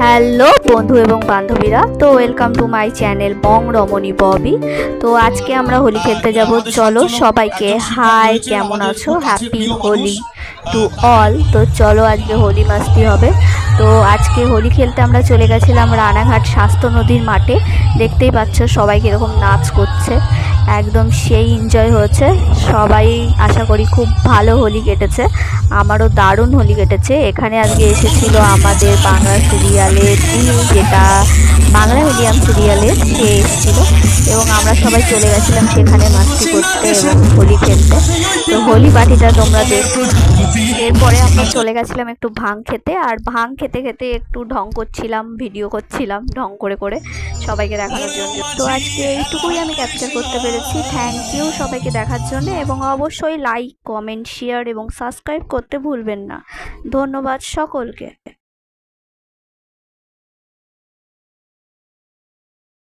Hello বন্ধু এবং বান্ধবীরা, তো welcome to my channel Bong, Ramani, Bobby. তো আজকে আমরা হোলি খেলতে যাব। চলো সবাইকে হাই কেমন আছো? হ্যাপি হোলি টু অল তো চলো আজকে হোলি মাস্তি হবে। তো আজকে হোলি খেলতে আমরা চলে গেছিলাম রানাঘাট স্বাস্থ্য নদীর মাঠে। দেখতেই পাচ্ছ সবাই কীরকম নাচ করছে। একদম সেই এনজয় হয়েছে। সবাই আশা করি খুব ভালো হোলি কেটেছে। আমারও দারুণ হোলি কেটেছে। এখানে আজকে এসেছিল আমাদের বাংলা সিরিয়ালের যেটা বাংলা মিডিয়াম সিরিয়ালের সে এসেছিল। এবং আমরা সবাই চলে গেছিলাম সেখানে মাস্তি করতে এবং হোলি খেলতে। তো হোলি পার্টিটা তোমরা দেখো। এরপরে আমি চলে গেছিলাম একটু ভাং খেতে, আর ভাং খেতে খেতে একটু ঢং করছিলাম ভিডিও করছিলাম, ঢং করে করে সবাইকে দেখানোর জন্য। তো আজকে এইটুকুই আমি ক্যাপচার করতে পেরেছি। থ্যাংক ইউ সবাইকে দেখার জন্য, এবং অবশ্যই লাইক কমেন্ট শেয়ার এবং সাবস্ক্রাইব করতে ভুলবেন না। ধন্যবাদ সকলকে।